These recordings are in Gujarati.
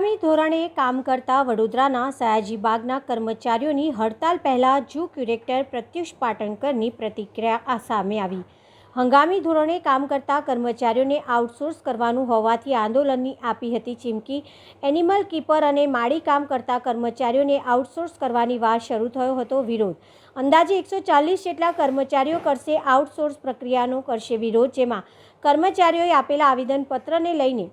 હંગામી ધોરણે કામ કરતા વડોદરાના સયાજી બાગના કર્મચારીઓની હડતાલ પહેલાં જૂ ક્યુરેક્ટર પ્રત્યુષ પાટણકરની પ્રતિક્રિયા આ સામે આવી. હંગામી ધોરણે કામ કરતા કર્મચારીઓને આઉટસોર્સ કરવાનું હોવાથી આંદોલનની આપી હતી ચીમકી. એનિમલ કીપર અને માળી કામ કરતા કર્મચારીઓને આઉટસોર્સ કરવાની વાત શરૂ થયો હતો વિરોધ. અંદાજે એકસો ચાલીસ જેટલા કર્મચારીઓ કરશે આઉટસોર્સ પ્રક્રિયાનો કરશે વિરોધ, જેમાં કર્મચારીઓએ આપેલા આવેદનપત્રને લઈને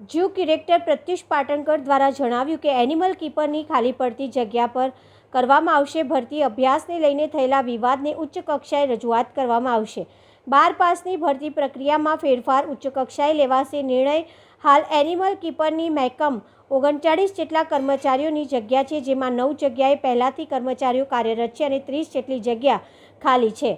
જૂ ડિરેક્ટર પ્રત્યુષ પાટણકર દ્વારા જણાવ્યું કે એનિમલ કીપરની ખાલી પડતી જગ્યા પર કરવામાં આવશે ભરતી અભ્યાસને લઈને થયેલા વિવાદને ઉચ્ચ કક્ષાએ રજૂઆત કરવામાં આવશે. બાર પાસની ભરતી પ્રક્રિયામાં ફેરફાર ઉચ્ચ કક્ષાએ લેવાશે નિર્ણય. હાલ એનિમલ કીપરની મહેકમ ઓગણચાળીસ જેટલા કર્મચારીઓની જગ્યા છે, જેમાં નવ જગ્યાએ પહેલાંથી કર્મચારીઓ કાર્યરત છે અને ત્રીસ જેટલી જગ્યા ખાલી છે.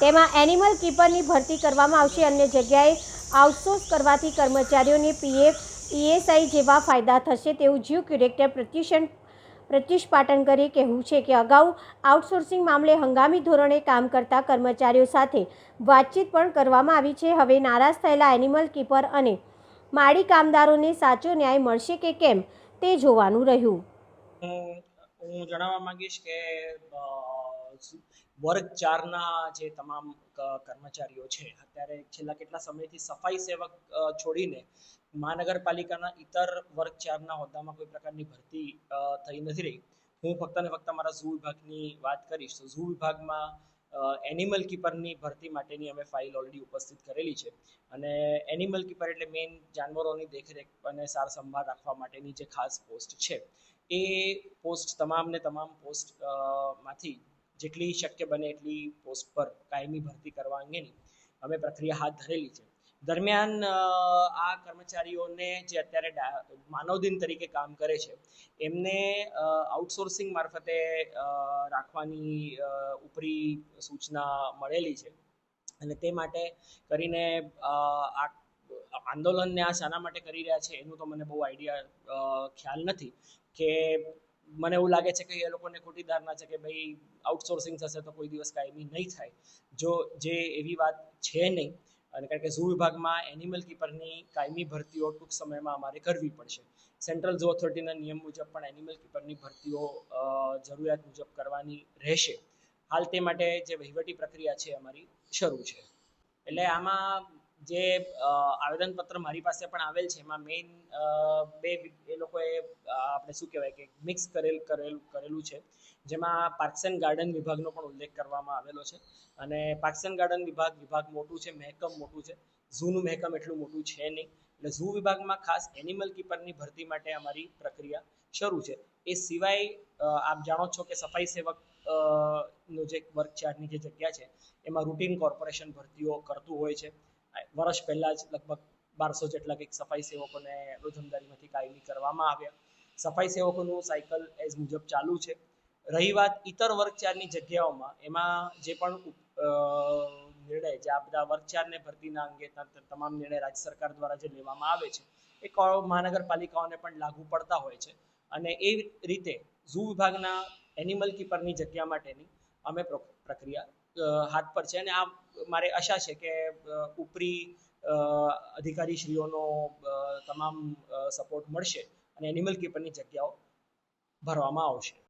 તેમાં એનિમલ કીપરની ભરતી કરવામાં આવશે, અન્ય જગ્યાએ આઉટસોર્સ કરવાથી કર્મચારીઓને પીએફ ઈએસઆઈ જેવા ફાયદા થશે તેવું જીવ ક્યુરેક્ટર પ્રત્યુષણ પ્રત્યુષ પાટણકરે કહેવું છે કે અગાઉ આઉટસોર્સિંગ મામલે હંગામી ધોરણે કામ કરતા કર્મચારીઓ સાથે વાતચીત પણ કરવામાં આવી છે. હવે નારાજ થયેલા એનિમલ કીપર અને માળી કામદારોને સાચો ન્યાય મળશે કે કેમ તે જોવાનું રહ્યું. હું જણાવવા માંગીશ કે અ, વર્ગ ચારના જે તમામ કર્મચારીઓ છે અત્યારે છેલ્લા કેટલા સમયથી સફાઈ સેવક છોડીને મહાનગરપાલિકાના ઇતર વર્ગ ચારના હોદ્દામાં કોઈ પ્રકારની ભરતી થઈ નથી રહી. હું ફક્ત ને ફક્ત મારા ઝૂ વિભાગની વાત કરીશ તો ઝૂ વિભાગમાં એનિમલ કીપરની ભરતી માટેની અમે ફાઇલ ઓલરેડી ઉપસ્થિત કરેલી છે. અને એનિમલ કીપર એટલે મેઇન જાનવરોની દેખરેખ અને સાર સંભાળ રાખવા માટેની જે ખાસ પોસ્ટ છે એ પોસ્ટ તમામ ને તમામ પોસ્ટમાંથી જેટલી શક્ય બને એટલી પોસ્ટ પર કાયમી ભરતી કરવા અંગેની અમે પ્રક્રિયા હાથ ધરેલી છે. દરમિયાન આ કર્મચારીઓને જે અત્યારે માનવદિન તરીકે કામ કરે છે, એમને આઉટસોર્સિંગ મારફતે રાખવાની ઉપરી સૂચના મળેલી છે. અને તે માટે કરીને આ આંદોલનને આ શાના માટે કરી રહ્યા છે, એનું તો મને બહુ આઈડિયા ખ્યાલ નથી કે મને એવું લાગે છે કે એ લોકોને ખોટી ધારણા છે કે ભાઈ આઉટસોર્સિંગ થશે તો કોઈ દિવસ કાયમી નહીં થાય. જો જે એવી વાત છે નહીં, અને કારણ કે ઝૂ વિભાગમાં એનિમલ કીપરની કાયમી ભરતીઓ ટૂંક સમયમાં અમારે કરવી પડશે. સેન્ટ્રલ ઝૂ ઓથોરિટીના નિયમ મુજબ પણ એનિમલ કીપરની ભરતીઓ જરૂરિયાત મુજબ કરવાની રહેશે. હાલ તે માટે જે વહીવટી પ્રક્રિયા છે, અમારી શરૂ છે. એટલે આમાં જે આવેદનપત્ર મારી પાસે પણ આવેલ છે, એમાં મેઇન બે એ લોકોએ આપણે શું કહેવાય કે મિક્સ કરેલ, કરેલું કરેલું છે. જેમાં પાર્ક્સ એન્ડ ગાર્ડન વિભાગનો પણ ઉલ્લેખ કરવામાં આવેલો છે અને પાર્ક્સ એન્ડ ગાર્ડન વિભાગ વિભાગ મોટું છે, મહેકમ મોટું છે. ઝૂનું મહેકમ એટલું મોટું છે નહીં. એટલે ઝૂ વિભાગમાં ખાસ એનિમલ કીપરની ભરતી માટે અમારી પ્રક્રિયા શરૂ છે. એ સિવાય આપ જાણો છો કે સફાઈ સેવક નો જે વર્ક ચાર્ટની જે જગ્યા છે, એમાં રૂટીન કોર્પોરેશન ભરતીઓ કરતું હોય છે. વર્ષ પહેલાં જ લગભગ બારસો જેટલા કંઈક સફાઈ સેવકોને રોજમદારીમાંથી કાયમી કરવામાં આવ્યા. સફાઈ સેવકોનું સાયકલ એઝ મુજબ ચાલુ છે. રહી વાત ઇતર વર્ગચારની જગ્યાઓમાં, એમાં જે પણ નિર્ણય જે આ બધા વર્ગચારને ભરતીના અંગે તમામ નિર્ણય રાજ્ય સરકાર દ્વારા જે લેવામાં આવે છે, એ મહાનગરપાલિકાઓને પણ લાગુ પડતા હોય છે. અને એ રીતે ઝૂ વિભાગના એનિમલ કીપરની જગ્યા માટેની અમે પ્રો- પ્રક્રિયા હાથ પર છે અને આ મારે આશા છે કે ઉપરી અધિકારી અધિકારીશ્રીઓનો તમામ સપોર્ટ મળશે અને એનિમલ કીપરની જગ્યાઓ ભરવામાં આવશે.